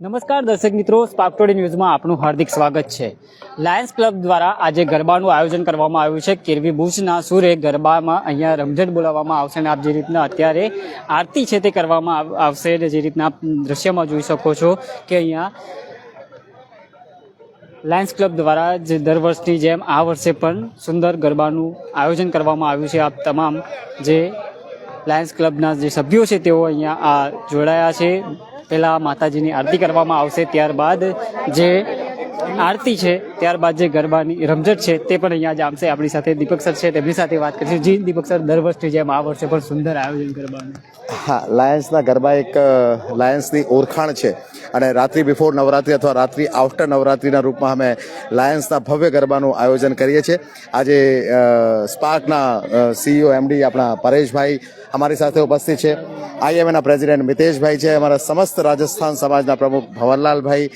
નમસ્કાર દર્શક મિત્રો સ્પાર્ક ટુડે ન્યૂઝમાં આપનું હાર્દિક સ્વાગત છે. લાયન્સ ક્લબ દ્વારા આજે ગરબાનું આયોજન કરવામાં આવ્યું છે. કેરવી ભુજના સુરે ગરબામાં અહીંયા રમઝટ બોલાવવામાં આવશે અને આપ જે રીતના અત્યારે આરતી છે તે કરવામાં આવ- આવશે અને જે રીતના આપ દ્રશ્યમાં જોઈ શકો છો કે અહીંયા લાયન્સ ક્લબ દ્વારા જે દર વર્ષની જેમ આ વર્ષે પણ સુંદર ગરબાનું આયોજન કરવામાં આવ્યું છે. આપ તમામ જે લાયન્સ ક્લબના જે સભ્યો છે તેઓ અહીંયા આ જોડાયા છે. પહેલા માતાજીની આરતી કરવામાં આવશે ત્યારબાદ જે આરતી છે ત્યારબાદ જે ગરબાની રમઝટ છે તે પણ અહીંયા જામશે. આપણી સાથે દીપક સર છે, તેમની સાથે વાત કરીશું. જી, દીપક સર, દર વર્ષની જેમ આ વર્ષે પણ સુંદર આયોજન ગરબાનું હા, લાયન્સના ગરબા એક લાયન્સની ઓળખાણ છે. અને રાત્રિ બિફોર નવરાત્રિ અથવા રાત્રિ આફ્ટર નવરાત્રિના રૂપમાં અમે લાયન્સના ભવ્ય ગરબાનું આયોજન કરીએ છીએ. આજે સ્પાર્કના સીઈઓ એમડી આપણા પરેશભાઈ અમારી સાથે ઉપસ્થિત છે. આઈએમએના પ્રેસિડેન્ટ મિતેશભાઈ છે, અમારા સમસ્ત રાજસ્થાન સમાજના પ્રમુખ ભવનલાલભાઈ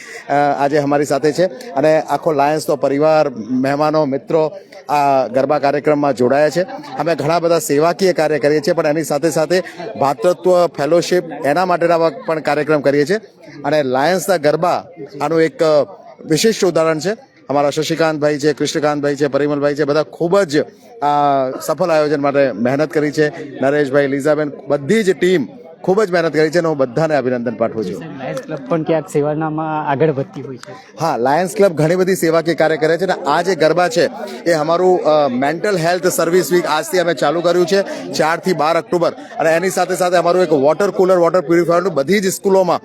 આજે અમારી સાથે છે. અને આખો લાયન્સનો પરિવાર, મહેમાનો, મિત્રો આ ગરબા કાર્યક્રમમાં જોડાયા છે. અમે ઘણા બધા સેવાકીય કાર્ય કરીએ છીએ, પણ એની સાથે સાથે ભાતૃત્વ ફેલોશિપ એના માટેના પણ કાર્યક્રમ કરીએ છીએ. અને લાયન્સના ગરબા આનું એક વિશિષ્ટ ઉદાહરણ છે. અમારા શશિકાંતભાઈ છે, કૃષ્ણકાંતભાઈ છે, પરિમલભાઈ છે, બધા ખૂબ જ, આ, સફળ આયોજન માટે મહેનત કરી છે. નરેશભાઈ, લીઝાબેન, બધી જ ટીમ ખૂબ જ મહેનત કરી છે અને હું બધાને અભિનંદન પાઠવું છું. લાયન્સ ક્લબ પણ ક્યાંક સેવાનામાં આગળ વધતી હોય છે. હા લાયન્સ ક્લબ ઘણી બધી સેવાકીય કાર્ય કરે છે અને આ જે ગરબા છે એ અમારું મેન્ટલ હેલ્થ સર્વિસ વીક આજથી અમે ચાલુ કર્યું છે ચારથી બાર ઓક્ટોબર. અને એની સાથે સાથે અમારું એક વોટર કુલર વોટર પ્યુરિફાયરનું બધી જ સ્કૂલોમાં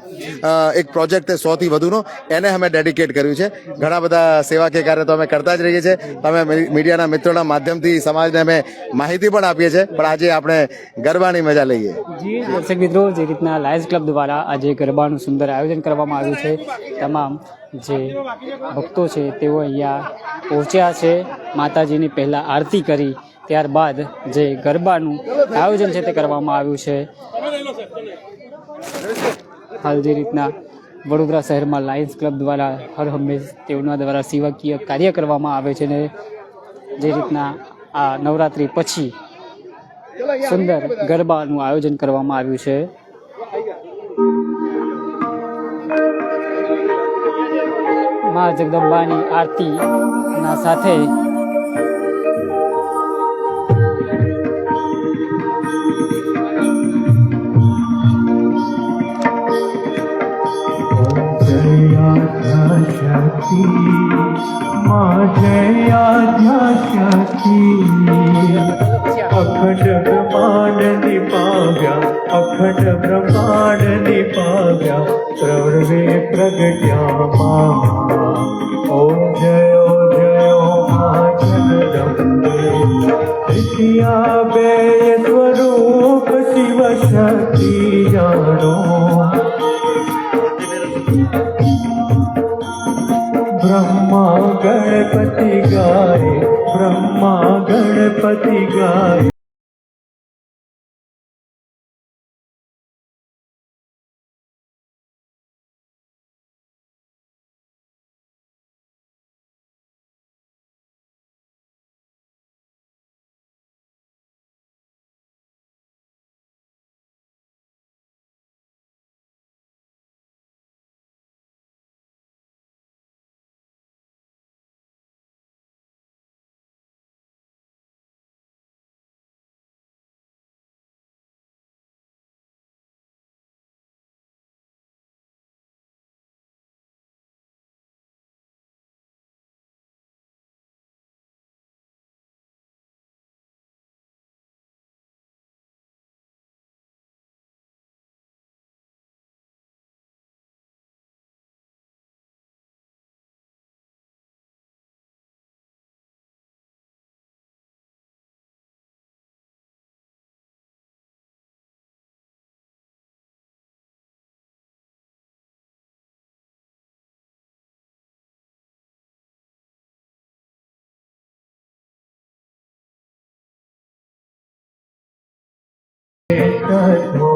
એક પ્રોજેક્ટ છે સોથી વધુનો. એને અમે ડેડિકેટ કર્યું છે. ઘણા બધા સેવાકીય કાર્ય તો અમે કરતા જ રહીએ છીએ. તમે મીડિયાના મિત્રોના માધ્યમથી સમાજને અમે માહિતી પણ આપીએ છીએ. પણ આજે આપણે ગરબાની મજા લઈએ. જી દર્શક મિત્રો, જે રીતના લાયન્સ ક્લબ દ્વારા આજે ગરબાનું સુંદર આયોજન કરવામાં આવ્યું છે. તમામ જે ભક્તો છે, તેઓ અહીંયા પહોંચ્યા છે. માતાજીની પહેલાં આરતી કરી, ત્યારબાદ જે ગરબાનું આયોજન છે તે કરવામાં આવ્યું છે. હાલ જે રીતના વડોદરા શહેરમાં લાયન્સ ક્લબ દ્વારા હર હંમેશ તેઓના દ્વારા સેવાકીય કાર્ય કરવામાં આવે છે ને જે રીતના આ નવરાત્રિ પછી સુંદર ગરબાનું આયોજન કરવામાં આવ્યું છે મા જગદંબાની આરતીના સાથે Thank. બે સ્વરૂપ શિવ શક્તિ જાણો બ્રહ્મા ગણપતિ ગાય બ્રહ્મા ગણપતિ ગાય. Good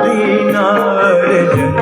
Rabbina öleceğim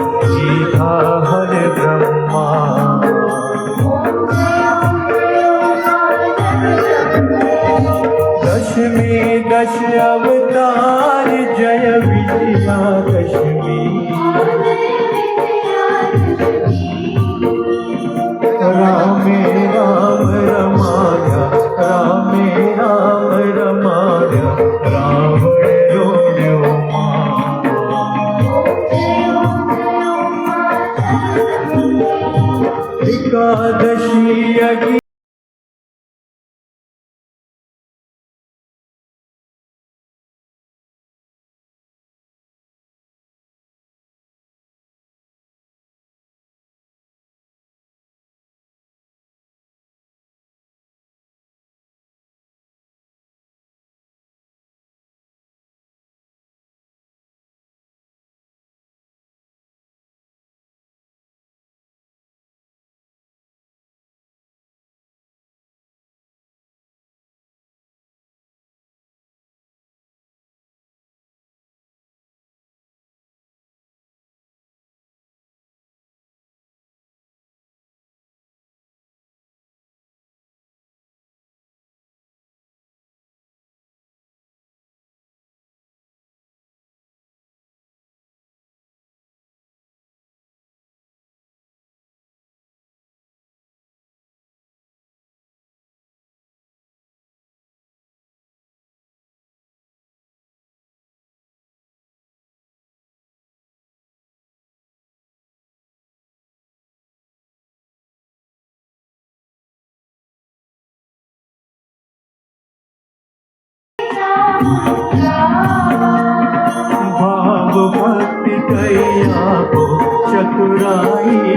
উড়াই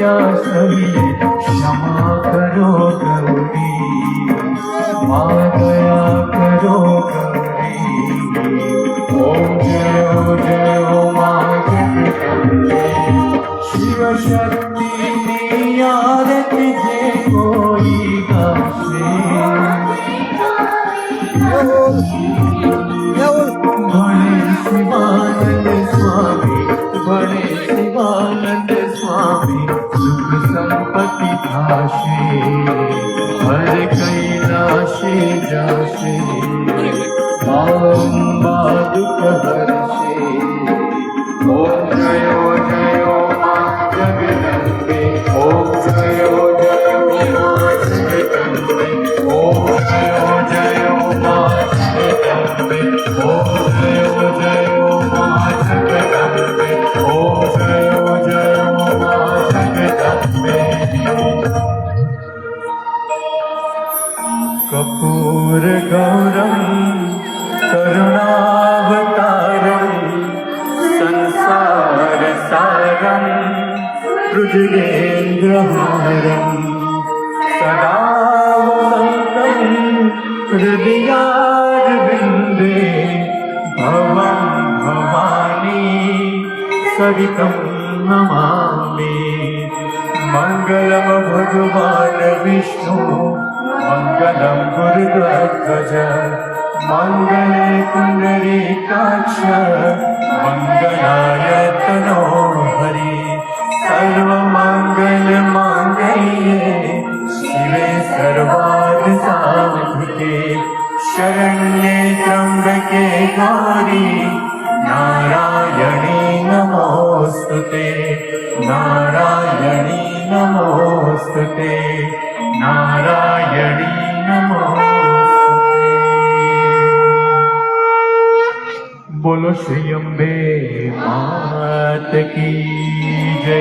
ગયા સહી ક્ષમા કરો ગૌરી મા ગયા ृगारम् करुणावतारं संसारसारं पृथिवेन्द्रहारं सदाव हृदियान्दे भवं भवानी सवितं नमामि। मङ्गलं भगवान् विष्णु। मङ्गलं गुरुध्वज मङ्गले पुण्डरीकाक्ष मङ्गलाय तनो हरि। सर्वमङ्गलमाङ्गल्ये शिवे सर्वार्थसाधिके शरण्ये त्र्यम्बके गौरी। नारायणी नमोऽस्तु ते नारायणी नमोऽस्तु ते नारायणी શ્રી અંબે માત કી જય.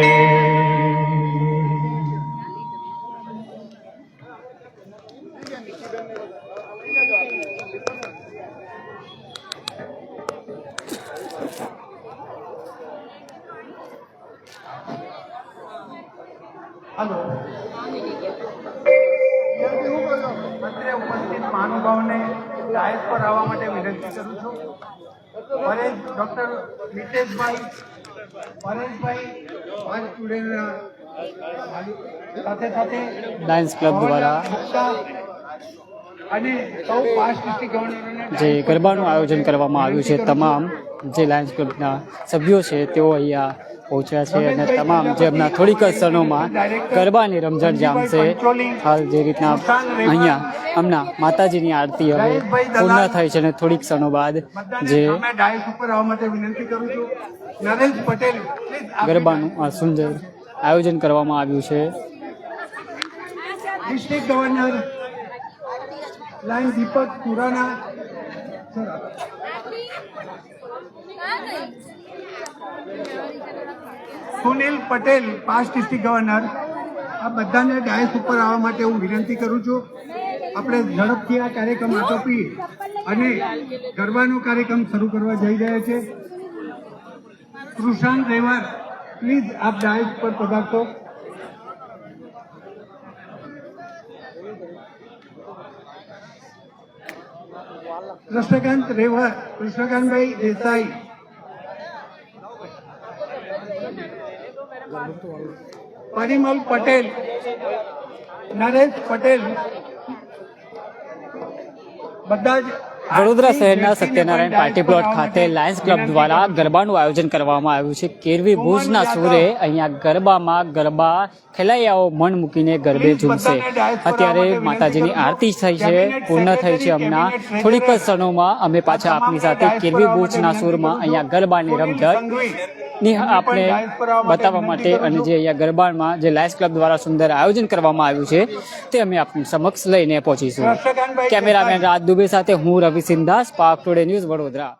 હલો. ઉપસ્થિત મહાનુભાવને ડાયસ પર આવવા માટે વિનંતી કરું છું. પરેશ ડોક્ટર મિતેશભાઈ પરેશભાઈ સાથે સાથે લાયન્સ ક્લબ દ્વારા. અને સૌ પાંચ ડિસ્ટ્રિક્ટ જે ગરબાનું આયોજન કરવામાં આવ્યું છે તમામ જે લાયન્સ ક્લબના સભ્યો છે તેઓ અહીંયા પહોંચ્યા છે અને તમામ જે એમના થોડીક જ ક્ષણોમાં ગરબાની રમઝટ જામશે. હાલ જે રીતના અહીંયા હમણાં માતાજીની આરતી હવે પૂર્ણ થઈ છે અને થોડીક ક્ષણો બાદ જે ગરબાનું આ સુંદર આયોજન કરવામાં આવ્યું છે. District governor lion Deepak Purana. Sunil Patel past district governor આ બધાને ડાયસ ઉપર આવવા માટે હું વિનંતી કરું છું. આપણે ઝડપથી આ કાર્યક્રમ આટોપી અને ગરબાનો કાર્યક્રમ શરૂ કરવા જઈ રહ્યા છે. કૃષાંત રેવાર પ્લીઝ આપ ડાયસ પર પધારશો કૃષ્ણકાંત રેવાર કૃષ્ણકાંતભાઈ દેસાઈ. પરિમલ પટેલ નરેશ પટેલ. બધા જ વડોદરા શહેરના સત્યનારાયણ પાર્ટી પ્લોટ ખાતે લાયન્સ ક્લબ દ્વારા ગરબાનું આયોજન કરવામાં આવ્યું છે. કેરવી ભુજના સુરે અહીંયા ગરબામાં ગરબા ખેલૈયાઓ મન મૂકીને ગરબે ઝૂમશે. અત્યારે માતાજીની આરતી થઈ છે. પૂર્ણ થઈ છે હમણાં. થોડીક જ ક્ષણોમાં અમે પાછા આપની સાથે કેરવી ભુજના સુરમાં અહીંયા ગરબાની રમઝટ. ની આપણે બતાવવા માટે અને જે અહીંયા ગરબામાં જે લાયન્સ ક્લબ દ્વારા સુંદર આયોજન કરવામાં આવ્યું છે તે અમે આપની સમક્ષ લઈને પહોંચીશું. કેમેરામેન રાજ દુબે સાથે હું રવિ સિંધાસ પાક ટુડે ન્યૂઝ વડોદરા.